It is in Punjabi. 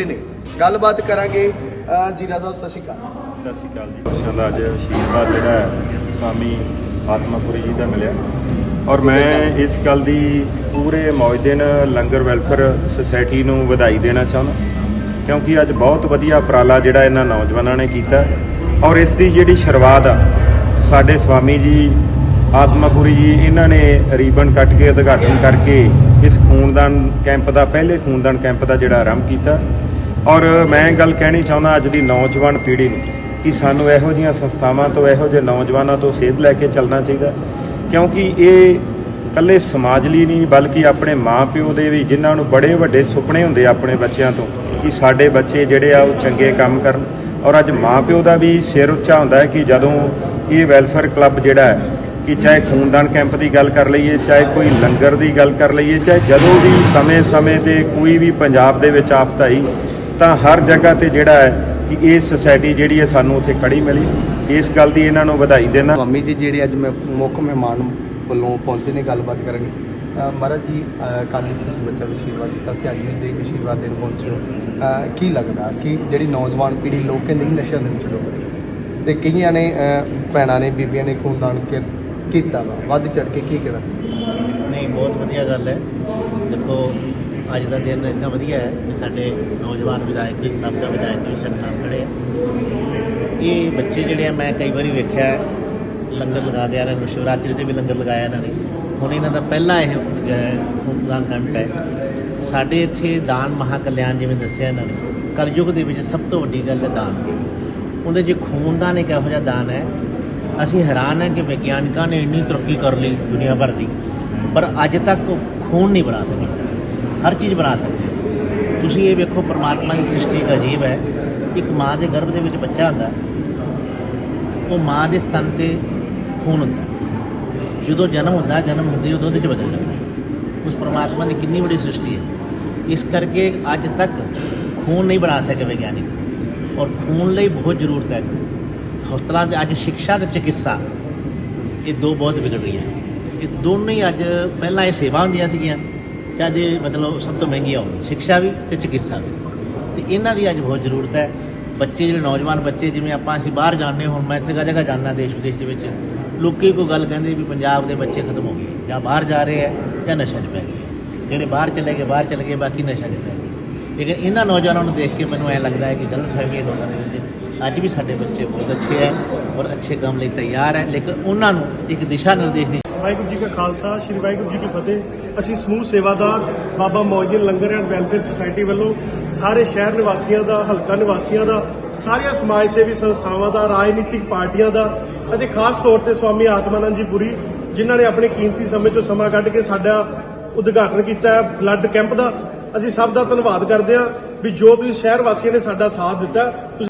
ਹੁੰਦੇ ਨੇ। ਗੱਲਬਾਤ ਕਰਾਂਗੇ। ਜੀਰਾ ਸਾਹਿਬ, ਸਤਿ ਸ਼੍ਰੀ ਅਕਾਲ। ਸਤਿ ਸ਼੍ਰੀ ਅਕਾਲ ਜੀ। ਖੁਸ਼ੀਆਂ ਦਾ ਅੱਜ ਆਸ਼ੀਰਵਾਦ ਜਿਹੜਾ ਹੈ, ਸਵਾਮੀ ਆਤਮਾਪੁਰੀ ਜੀ ਦਾ ਮਿਲਿਆ। ਔਰ ਮੈਂ ਇਸ ਗੱਲ ਦੀ ਪੂਰੇ ਮੌਜ ਲੰਗਰ ਵੈਲਫੇਅਰ ਸੁਸਾਇਟੀ ਨੂੰ ਵਧਾਈ ਦੇਣਾ ਚਾਹੁੰਦਾ। ਕਿਉਂਕਿ ਅੱਜ ਬਹੁਤ ਵਧੀਆ ਉਪਰਾਲਾ ਜਿਹੜਾ ਇਹਨਾਂ ਨੌਜਵਾਨਾਂ ਨੇ ਕੀਤਾ। ਔਰ ਇਸ ਦੀ ਜਿਹੜੀ ਸ਼ੁਰੂਆਤ ਆ, ਸਾਡੇ ਸਵਾਮੀ ਜੀ, ਆਤਮਾਪੁਰੀ ਜੀ, ਇਹਨਾਂ ਨੇ ਰੀਬਨ ਕੱਟ ਕੇ ਉਦਘਾਟਨ ਕਰਕੇ ਇਸ ਖੂਨਦਾਨ ਕੈਂਪ ਦਾ, ਪਹਿਲੇ ਖੂਨਦਾਨ ਕੈਂਪ ਦਾ ਜਿਹੜਾ ਆਰੰਭ ਕੀਤਾ। ਔਰ ਮੈਂ ਇਹ ਗੱਲ ਕਹਿਣੀ ਚਾਹੁੰਦਾ ਅੱਜ ਦੀ ਨੌਜਵਾਨ ਪੀੜ੍ਹੀ ਨੂੰ ਕਿ ਸਾਨੂੰ ਇਹੋ ਜਿਹੀਆਂ ਸੰਸਥਾਵਾਂ ਤੋਂ, ਇਹੋ ਜਿਹੇ ਨੌਜਵਾਨਾਂ ਤੋਂ ਸੇਧ ਲੈ ਕੇ ਚੱਲਣਾ ਚਾਹੀਦਾ। ਕਿਉਂਕਿ ਇਹ ਇਕੱਲੇ ਸਮਾਜ ਲਈ ਨਹੀਂ, ਬਲਕਿ ਆਪਣੇ ਮਾਪਿਓ ਦੇ ਵੀ, ਜਿਨ੍ਹਾਂ ਨੂੰ ਬੜੇ ਵੱਡੇ ਸੁਪਨੇ ਹੁੰਦੇ ਆ ਆਪਣੇ ਬੱਚਿਆਂ ਤੋਂ, ਕਿ ਸਾਡੇ ਬੱਚੇ ਜਿਹੜੇ ਆ ਉਹ ਚੰਗੇ ਕੰਮ ਕਰਨ। ਔਰ ਅੱਜ ਮਾਪਿਓ ਦਾ ਵੀ ਸਿਰ ਉੱਚਾ ਹੁੰਦਾ ਹੈ ਕਿ ਜਦੋਂ ਇਹ ਵੈਲਫੇਅਰ ਕਲੱਬ ਜਿਹੜਾ ਹੈ, ਕਿ ਚਾਹੇ ਖੂਨਦਾਨ ਕੈਂਪ ਦੀ ਗੱਲ ਕਰ ਲਈਏ, ਚਾਹੇ ਕੋਈ ਲੰਗਰ ਦੀ ਗੱਲ ਕਰ ਲਈਏ, ਚਾਹੇ ਜਦੋਂ ਵੀ ਸਮੇਂ-ਸਮੇਂ ਤੇ ਕੋਈ ਵੀ ਪੰਜਾਬ ਦੇ ਵਿੱਚ ਆਫਤ ਆਈ ਤਾਂ ਹਰ ਜਗ੍ਹਾ ਤੇ ਜਿਹੜਾ ਹੈ ਕਿ ਇਹ ਸੁਸਾਇਟੀ ਜਿਹੜੀ ਹੈ ਸਾਨੂੰ ਉੱਥੇ ਖੜੀ ਮਿਲੀ। ਇਸ ਗੱਲ ਦੀ ਇਹਨਾਂ ਨੂੰ ਵਧਾਈ ਦੇਣਾ। ਮੰਮੀ ਜੀ ਜਿਹੜੇ ਅੱਜ ਮੈਂ ਮੁੱਖ ਮਹਿਮਾਨ ਵੱਲੋਂ ਪਹੁੰਚੇ ਨੇ ਗੱਲਬਾਤ ਕਰਾਂਗੇ ਅ, ਮਹਾਰਾਜ ਜੀ ਕੱਲ੍ਹ ਤੁਸੀਂ ਬੱਚਾ ਨੂੰ ਆਸ਼ੀਰਵਾਦ ਦਿੱਤਾ ਸੀ ਅੱਜ ਵੀ ਦੇ ਆਸ਼ੀਰਵਾਦ ਦੇਣ ਪਹੁੰਚੇ ਹੋ। ਕੀ ਲੱਗਦਾ ਕਿ ਜਿਹੜੀ ਨੌਜਵਾਨ ਪੀੜ੍ਹੀ ਲੋਕ ਨਹੀਂ ਨਸ਼ਿਆਂ ਦੇ ਵਿੱਚ ਡੁੱਬ ਤੇ ਕਈਆਂ ਨੇ ਭੈਣਾਂ ਨੇ ਬੀਬੀਆਂ ਨੇ ਖੂਨਦਾਨ ਕੀ- ਕੀਤਾ ਵਾ। ਵੱਧ ਚੜ ਕੇ ਕੀ ਕਹਿਣਾ ਨਹੀਂ ਬਹੁਤ ਵਧੀਆ ਗੱਲ ਹੈ। ਦੇਖੋ ਅੱਜ ਦਾ ਦਿਨ ਇੰਨਾ ਵਧੀਆ ਹੈ ਕਿ ਸਾਡੇ ਨੌਜਵਾਨ ਵਿਧਾਇਕ ਜੀ, ਸਭ ਦਾ ਵਿਧਾਇਕ ਵੀ ਸਾਡੇ ਨਾਲ ਖੜੇ ਆ। ਇਹ ਬੱਚੇ ਜਿਹੜੇ ਆ, ਮੈਂ ਕਈ ਵਾਰੀ ਵੇਖਿਆ ਲੰਗਰ ਲਗਾ ਆ ਇਹਨਾਂ ਨੂੰ, ਸ਼ਿਵਰਾਤਰੀ ਤੇ ਵੀ ਲੰਗਰ ਲਗਾਇਆ ਇਹਨਾਂ ਨੇ। ਹੁਣ ਇਹਨਾਂ ਦਾ ਪਹਿਲਾ ਇਹ ਖੂਨਦਾਨ ਕੈਂਪ ਹੈ। ਸਾਡੇ ਇੱਥੇ ਦਾਨ ਮਹਾ ਕਲਿਆਣ ਜਿਵੇਂ ਦੱਸਿਆ ਇਹਨਾਂ ਨੇ, ਕਲਯੁਗ ਦੇ ਵਿੱਚ ਸਭ ਤੋਂ ਵੱਡੀ ਗੱਲ ਹੈ ਦਾਨ ਦੀ। ਉਹਦੇ ਜੇ ਖੂਨਦਾਨ ਇੱਕ ਇਹੋ ਜਿਹਾ ਦਾਨ ਹੈ, ਅਸੀਂ ਹੈਰਾਨ ਹਾਂ ਕਿ ਵਿਗਿਆਨਕਾਂ ਨੇ ਇੰਨੀ ਤਰੱਕੀ ਕਰ ਲਈ ਦੁਨੀਆ ਭਰ ਦੀ, ਪਰ ਅੱਜ ਤੱਕ ਉਹ ਖੂਨ ਨਹੀਂ ਬਣਾ ਸਕੇ। ਹਰ ਚੀਜ਼ ਬਣਾ ਸਕਦੇ ਆ। ਤੁਸੀਂ ਇਹ ਵੇਖੋ, ਪਰਮਾਤਮਾ ਦੀ ਸ੍ਰਿਸ਼ਟੀ ਇੱਕ ਅਜੀਬ ਹੈ। ਇੱਕ ਮਾਂ ਦੇ ਗਰਭ ਦੇ ਵਿੱਚ ਬੱਚਾ ਹੁੰਦਾ ਉਹ ਮਾਂ ਦੇ ਸਤਨ ਤੇ ਖੂਨ ਹੁੰਦਾ ਜਦੋਂ ਜਨਮ ਹੁੰਦਾ ਜਨਮ ਹੁੰਦੇ ਉਦੋਂ ਉਹ 'ਚ ਬਦਲ ਜਾਂਦਾ ਉਸ ਪਰਮਾਤਮਾ ਦੀ ਕਿੰਨੀ ਵੱਡੀ ਸ੍ਰਿਸ਼ਟੀ ਹੈ। ਇਸ ਕਰਕੇ ਅੱਜ ਤੱਕ ਖੂਨ ਨਹੀਂ ਬਣਾ ਸਕੇ ਵਿਗਿਆਨਿਕ। ਔਰ ਖੂਨ ਲਈ ਬਹੁਤ ਜ਼ਰੂਰਤ ਹੈ। ਹਸਪਤਾਲਾਂ ਦੇ ਅੱਜ ਸਿੱਖਿਆ ਤੇ ਚਿਕਿਤਸਾ, ਇਹ ਦੋ ਬਹੁਤ ਵਿਗੜ ਰਹੀਆਂ। ਇਹ ਦੋਨੋਂ ਹੀ ਅੱਜ ਪਹਿਲਾਂ ਇਹ ਸੇਵਾ ਹੁੰਦੀਆਂ ਸੀਗੀਆਂ। ਚਾਹੇ ਦੇ ਮਤਲਬ ਸਭ ਤੋਂ ਮਹਿੰਗੀਆਂ ਹੋਣਗੀਆਂ ਸਿੱਖਿਆ ਵੀ ਤੇ ਚਿਕਿਤਸਾ ਵੀ। ਤੇ ਇਹਨਾਂ ਦੀ ਅੱਜ ਬਹੁਤ ਜ਼ਰੂਰਤ ਹੈ। ਬੱਚੇ ਜਿਹੜੇ ਨੌਜਵਾਨ ਬੱਚੇ, ਜਿਵੇਂ ਆਪਾਂ ਅਸੀਂ ਬਾਹਰ ਜਾਂਦੇ ਹੁਣ ਮੈਂ ਇੱਥੇ ਜਗ੍ਹਾ ਜਗ੍ਹਾ ਜਾਂਦਾ ਦੇਸ਼ ਵਿਦੇਸ਼ ਦੇ ਵਿੱਚ, ਲੋਕੀ ਕੋਈ ਗੱਲ ਕਹਿੰਦੇ ਵੀ ਪੰਜਾਬ ਦੇ ਬੱਚੇ ਖਤਮ ਹੋ ਗਏ ਜਾਂ ਬਾਹਰ ਜਾ ਰਹੇ ਹੈ ਜਾਂ ਨਸ਼ਾ 'ਚ ਪੈ ਗਏ ਹੈ। ਜਿਹੜੇ ਬਾਹਰ ਚਲੇ ਗਏ, ਬਾਹਰ ਚਲੇ ਗਏ, ਬਾਕੀ ਨਸ਼ਾ 'ਚ ਪੈ ਗਏ ਲੇਕਿਨ ਇਹਨਾਂ ਨੌਜਵਾਨਾਂ ਨੂੰ ਦੇਖ ਕੇ ਮੈਨੂੰ ਐ ਲੱਗਦਾ ਹੈ ਕਿ ਗਲਤ ਫਹਿਮੀ ਹੈ ਲੋਕਾਂ ਦੇ ਵਿੱਚ ਅੱਜ ਵੀ ਸਾਡੇ ਬੱਚੇ ਬਹੁਤ ਅੱਛੇ ਹੈ ਔਰ ਅੱਛੇ ਕੰਮ ਲਈ ਤਿਆਰ ਹੈ। ਲੇਕਿਨ ਉਹਨਾਂ ਨੂੰ ਇੱਕ ਦਿਸ਼ਾ ਨਿਰਦੇਸ਼ ਦੀ ਵਾਹਿਗੁਰੂ ਜੀ ਕਾ ਖਾਲਸਾ, ਸ੍ਰੀ ਵਾਹਿਗੁਰੂ ਜੀ ਕੀ ਫਤਿਹ। ਅਸੀਂ ਸਮੂਹ ਸੇਵਾਦਾਰ ਬਾਬਾ ਮੌਜੂਦ ਲੰਗਰ ਐਂਡ ਵੈਲਫੇਅਰ ਸੁਸਾਇਟੀ ਵੱਲੋਂ ਸਾਰੇ ਸ਼ਹਿਰ ਨਿਵਾਸੀਆਂ ਦਾ, ਹਲਕਾ ਨਿਵਾਸੀਆਂ ਦਾ, ਸਾਰੀਆਂ ਸਮਾਜ ਸੇਵੀ ਸੰਸਥਾਵਾਂ ਦਾ, ਰਾਜਨੀਤਿਕ ਪਾਰਟੀਆਂ ਦਾ ਅਤੇ ਖਾਸ ਤੌਰ ਤੇ ਸਵਾਮੀ ਆਤਮਾਨੰਦ ਜੀ ਪੁਰੀ, ਜਿਨ੍ਹਾਂ ਨੇ ਆਪਣੇ ਕੀਮਤੀ ਸਮੇਂ ਚੋਂ ਸਮਾਂ ਕੱਢ ਕੇ ਸਾਡਾ ਉਦਘਾਟਨ ਕੀਤਾ ਹੈ, ਬਲੱਡ ਕੈਂਪ ਦਾ। ਅਸੀਂ ਸਭ ਦਾ ਧੰਨਵਾਦ ਕਰਦੇ ਹਾਂ ਵੀ ਜੋ ਤੁਸੀਂ ਸ਼ਹਿਰ ਵਾਸੀਆਂ ਨੇ ਸਾਡਾ ਸਾਥ ਦਿੱਤਾ ਤੁਸੀਂ